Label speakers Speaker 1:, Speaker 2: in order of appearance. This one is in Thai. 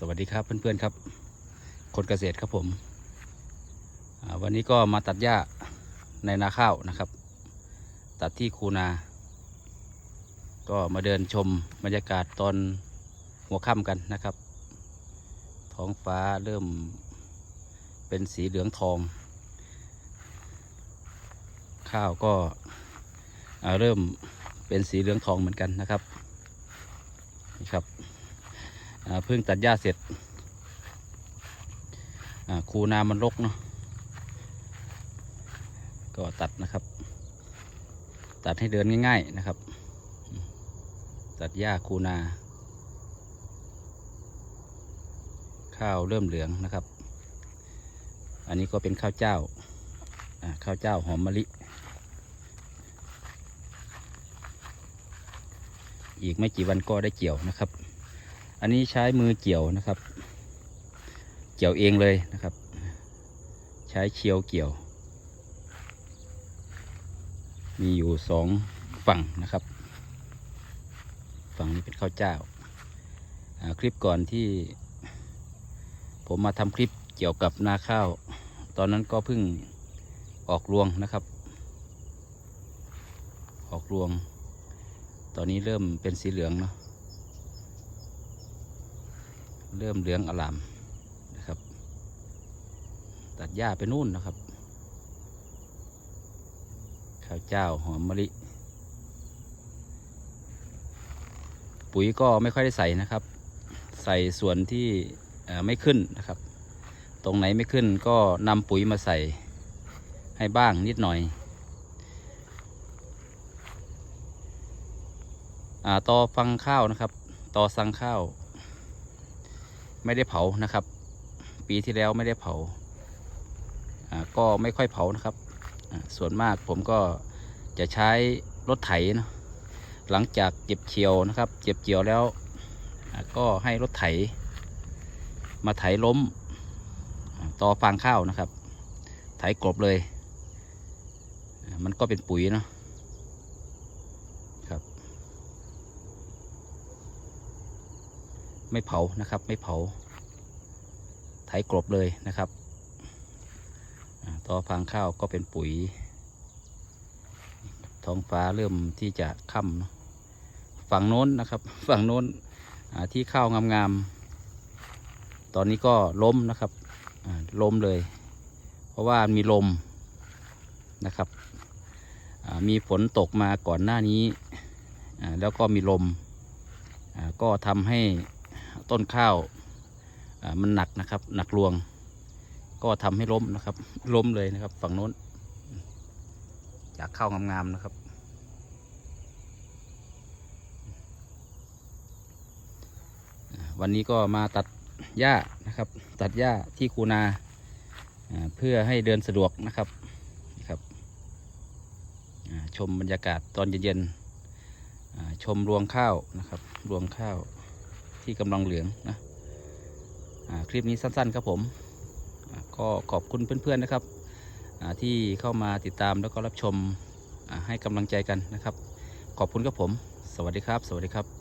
Speaker 1: สวัสดีครับเพื่อนๆครับ คนเกษตรครับผมวันนี้ก็มาตัดหญ้าในนาข้าวนะครับ ตัดที่คูนา ก็มาเดินชมบรรยากาศตอนหัวค่ำกันนะครับ ท้องฟ้าเริ่มเป็นสีเหลืองทอง ข้าวก็เริ่มเป็นสีเหลืองทองเหมือนกันนะครับนี่ครับ เพิ่งตัดหญ้าเสร็จคูนามันรกเนาะก็ตัดนะครับ ตัดให้เดินง่าย ๆนะครับ ตัดหญ้าคูนา ข้าวเริ่มเหลืองนะครับ อันนี้ก็เป็นข้าวเจ้าอ่าข้าวเจ้าหอมมะลิ อีกไม่กี่วันก็ได้เกี่ยวนะครับ อันนี้ใช้มือเกี่ยวนะครับ เกี่ยวเองเลยนะครับ ใช้เชียวเกี่ยว มีอยู่สองฝั่งนะครับ ฝั่งนี้เป็นข้าวเจ้า คลิปก่อนที่ ผมมาทำคลิปเกี่ยวกับนาข้าว ตอนนั้นก็เพิ่งออกรวงนะครับ ออกรวง ตอนนี้เริ่มเป็นสีเหลืองเนาะ เริ่มเหลืองอลามนะครับ ตัดหญ้าไปนู่นนะครับ ข้าวเจ้าหอมมะลิ ปุ๋ยก็ไม่ค่อยได้ใส่นะครับ ใส่ส่วนที่ไม่ขึ้นนะครับ ตรงไหนไม่ขึ้นก็นำปุ๋ยมาใส่ให้บ้างนิดหน่อยอต่อฟังข้าวนะครับ ต่อสังข้าว ไม่ได้เผานะครับ ปีที่แล้วไม่ได้เผาก็ไม่ค่อยเผานะครับ ส่วนมากผมก็จะใช้รถไถนะหลังจากเก็บเกี่ยวนะครับ เก็บเกี่ยวแล้ว ก็ให้รถไถ มาไถล้มต่อฟางข้าวนะครับ ไถกลบเลย มันก็เป็นปุ๋ยเนาะครับ ไม่เผานะครับ ไม่เผาไถกลบเลยนะครับต่อฟางข้าวก็เป็นปุ๋ย ท้องฟ้าเริ่มที่จะค่ำฝั่งโน้นนะครับ ฝั่งโน้นที่ข้าวงามๆ ตอนนี้ก็ล้มนะครับล้มเลย เพราะว่ามีลมนะครับมีฝนตกมาก่อนหน้านี้ แล้วก็มีลม ก็ทำให้ ต้นข้าวมันหนักนะครับ หนักรวง ก็ทำให้ล้มนะครับ ล้มเลยนะครับ ฝั่งโน้น จากข้าวงามๆนะครับ วันนี้ก็มาตัดหญ้านะครับ ตัดหญ้าที่คูนาเพื่อให้เดินสะดวกนะครับนะครับชมบรรยากาศตอนเย็นๆชมรวงข้าวนะครับ รวงข้าว ที่กำลังเหลืองนะคลิปนี้สั้นๆครับผมก็ขอบคุณเพื่อนๆนะครับที่เข้ามาติดตามแล้วก็รับชมให้กำลังใจกันนะครับ ขอบคุณครับผม สวัสดีครับ สวัสดีครับ